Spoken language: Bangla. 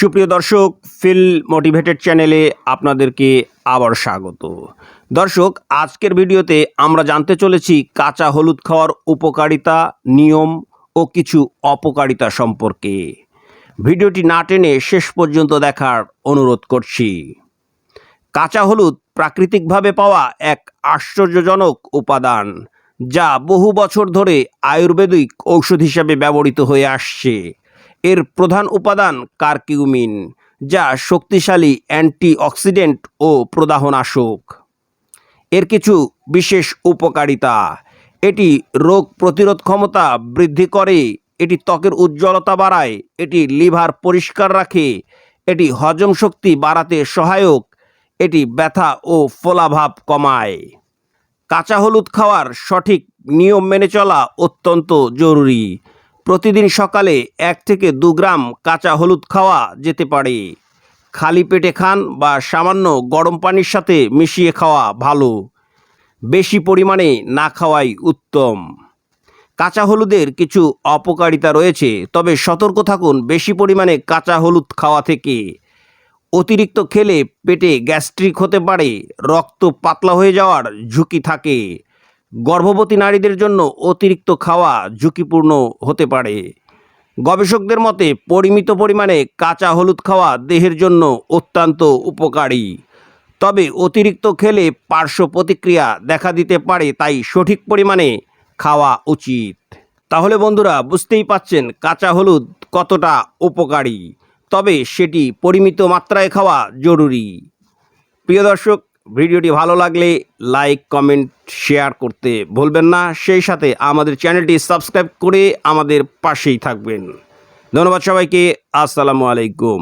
সুপ্রিয় দর্শক ফিল মোটিভেটেড চ্যানেলে আপনাদেরকে আবার স্বাগত। দর্শক, আজকের ভিডিওতে আমরা জানতে চলেছি কাঁচা হলুদ খাওয়ার উপকারিতা, নিয়ম ও কিছু অপকারিতা সম্পর্কে। ভিডিওটি না টেনে শেষ পর্যন্ত দেখার অনুরোধ করছি। কাঁচা হলুদ প্রাকৃতিকভাবে পাওয়া এক আশ্চর্যজনক উপাদান, যা বহু বছর ধরে আয়ুর্বেদিক ঔষধ হিসাবে ব্যবহৃত হয়ে আসছে। এর প্রধান উপাদান কার্কিউমিন, যা শক্তিশালী অ্যান্টিঅক্সিডেন্ট ও প্রদাহনাশক। এর কিছু বিশেষ উপকারিতা, এটি রোগ প্রতিরোধ ক্ষমতা বৃদ্ধি করে, এটি ত্বকের উজ্জ্বলতা বাড়ায়, এটি লিভার পরিষ্কার রাখে, এটি হজম শক্তি বাড়াতে সহায়ক, এটি ব্যথা ও ফোলাভাব কমায়। কাঁচা হলুদ খাওয়ার সঠিক নিয়ম মেনে চলা অত্যন্ত জরুরি। প্রতিদিন সকালে এক থেকে দু গ্রাম কাঁচা হলুদ খাওয়া যেতে পারে। খালি পেটে খান বা সামান্য গরম পানির সাথে মিশিয়ে খাওয়া ভালো। বেশি পরিমাণে না খাওয়াই উত্তম। কাঁচা হলুদের কিছু অপকারিতা রয়েছে, তবে সতর্ক থাকুন বেশি পরিমাণে কাঁচা হলুদ খাওয়া থেকে। অতিরিক্ত খেলে পেটে গ্যাস্ট্রিক হতে পারে, রক্ত পাতলা হয়ে যাওয়ার ঝুঁকি থাকে। গর্ভবতী নারীদের জন্য অতিরিক্ত খাওয়া ঝুঁকিপূর্ণ হতে পারে। গবেষকদের মতে, পরিমিত পরিমাণে কাঁচা হলুদ খাওয়া দেহের জন্য অত্যন্ত উপকারী। তবে অতিরিক্ত খেলে পার্শ্ব প্রতিক্রিয়া দেখা দিতে পারে, তাই সঠিক পরিমাণে খাওয়া উচিত। তাহলে বন্ধুরা, বুঝতেই পাচ্ছেন কাঁচা হলুদ কতটা উপকারী। তবে সেটি পরিমিত মাত্রায় খাওয়া জরুরি। প্রিয় দর্শক ভিডিওটি ভালো লাগলে লাইক, কমেন্ট, শেয়ার করতে ভুলবেন না। সেই সাথে আমাদের চ্যানেলটি সাবস্ক্রাইব করে আমাদের পাশেই থাকবেন। ধন্যবাদ সবাইকে। আসসালামু আলাইকুম।